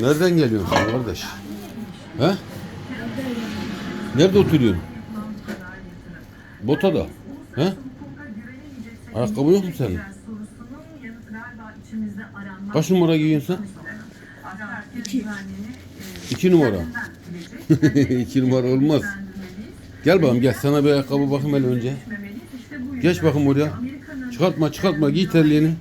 Nereden geliyorsun kardeş? He? Nerede oturuyorsun? Botada. He? Ayakkabı yok mu senin? Kaç numara giyiyorsun sen? İki numara. İki numara olmaz. Gel bakalım gel sana bir ayakkabı bakayım hele önce. Geç bakayım oraya. Çıkartma çıkartma giy terliğini.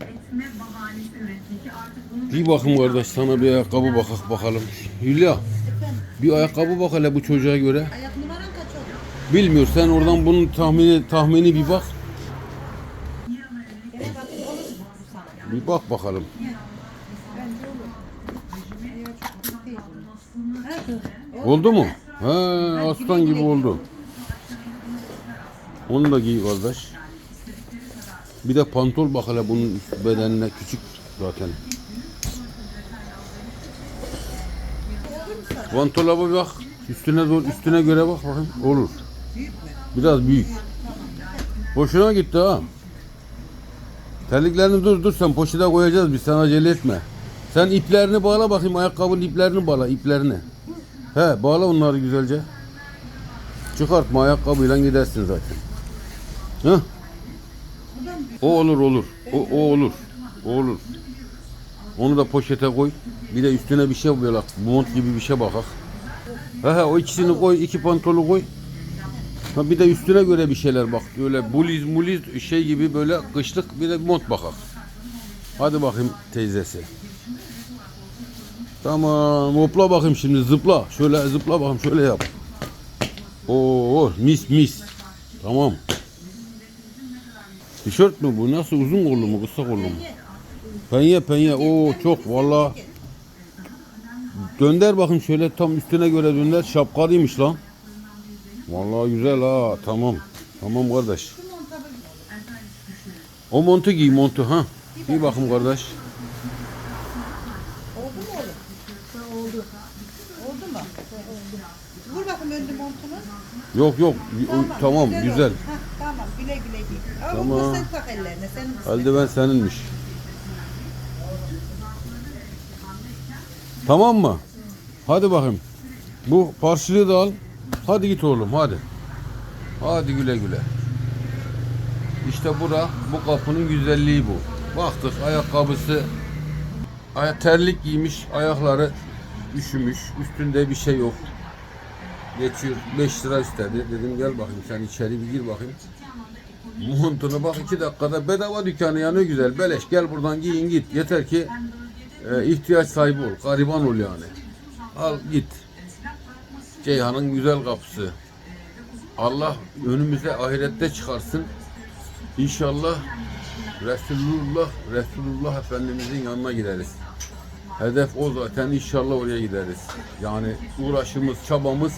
Giy bakayım kardeş sana bir ayakkabı bakak bakalım. Hülya bir ayakkabı bak hele bu çocuğa göre. Ayak numaran kaç oldu? Bilmiyor sen oradan bunun tahmini tahmini bir bak. Bir bak bakalım. Oldu mu? He aslan gibi oldu. Onu da giy kardeş. Bir de pantol bak hele bunun bedenine küçük zaten. Pantola bir bak. Üstüne doğru üstüne göre bak bakayım. Olur. Biraz büyük. Boşuna gitti ha. Terliklerini dur dur sen poşete koyacağız biz sen acele etme. Sen iplerini bağla bakayım ayakkabının iplerini bağla iplerini. He bağla onları güzelce. Çıkartma ayakkabıyla gidersin zaten. Hı? O olur olur. O, o olur. O olur. Onu da poşete koy. Bir de üstüne bir şey böyle mont gibi bir şey bakak. He he o ikisini koy, iki pantolu koy. Ha bir de üstüne göre bir şeyler bak. Öyle buliz muliz şey gibi böyle kışlık bir de mont bakak. Hadi bakayım teyzesi. Tamam hopla bakayım şimdi zıpla. Şöyle zıpla bakayım şöyle yap. Oo mis mis. Tamam. Tişört mü bu? Nasıl uzun kollu mu kısa kollu mu? Penye penye. Oo çok valla. Dönder bakayım şöyle tam üstüne göre dönder. Şapkalıymış lan. Vallahi güzel ha. Tamam. Tamam kardeş. O montu giy montu ha. Giy bakayım kardeş. Oldu mu oğlum? Oldu. Oldu mu? Vur bakayım önlü montunu. Yok yok. o- Tamam güzel. oldu. Ha, tamam güle güle giy. Ama Tamam. bunu sen tak ellerine. Senin. Eldiven seninmiş. Tamam mı? Hadi bakayım. Bu parçayı da al. Hadi git oğlum hadi. Hadi güle güle. İşte bura bu kapının güzelliği bu. Baktık ayakkabısı aya terlik giymiş ayakları üşümüş üstünde bir şey yok. Geçiyor 5 lira istedi. Dedim gel bakayım sen içeri bir gir bakayım. Montunu bak iki dakikada bedava dükkanı yanıyor güzel. Beleş gel buradan giyin git. Yeter ki e, ihtiyaç sahibi ol. Gariban ol yani. Al git. Ceyhan'ın güzel kapısı. Allah önümüze ahirette çıkarsın. İnşallah Resulullah Resulullah Efendimizin yanına gideriz. Hedef o zaten inşallah oraya gideriz. Yani uğraşımız, çabamız,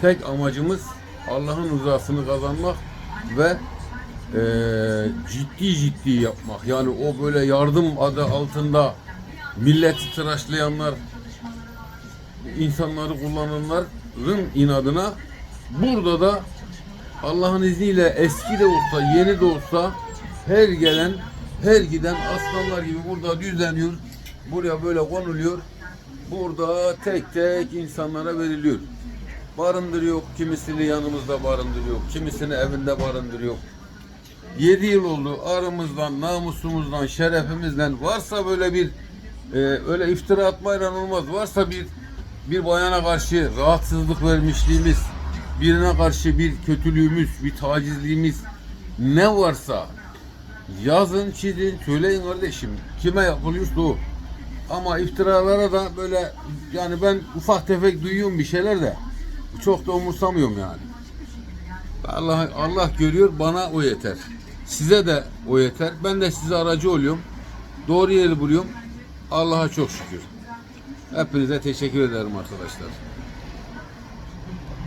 tek amacımız Allah'ın rızasını kazanmak ve eee, ciddi ciddi yapmak. Yani o böyle yardım adı altında milleti tıraşlayanlar, insanları kullananların inadına burada da Allah'ın izniyle eski de olsa, yeni de olsa her gelen, her giden aslanlar gibi burada düzleniyor. Buraya böyle konuluyor. Burada tek tek insanlara veriliyor. Barındırıyor, kimisini yanımızda barındırıyor, kimisini evinde barındırıyor. 7 yıl oldu aramızdan, namusumuzdan, şerefimizden varsa böyle bir e, öyle iftira atmayla olmaz. Varsa bir bir bayana karşı rahatsızlık vermişliğimiz, birine karşı bir kötülüğümüz, bir tacizliğimiz ne varsa yazın, çizin, söyleyin kardeşim. Kime yapılıyorsa o. Ama iftiralara da böyle yani ben ufak tefek duyuyorum bir şeyler de çok da umursamıyorum yani. Allah Allah görüyor bana o yeter. Size de o yeter. Ben de size aracı oluyorum. Doğru yeri buluyorum. Allah'a çok şükür. Hepinize teşekkür ederim arkadaşlar.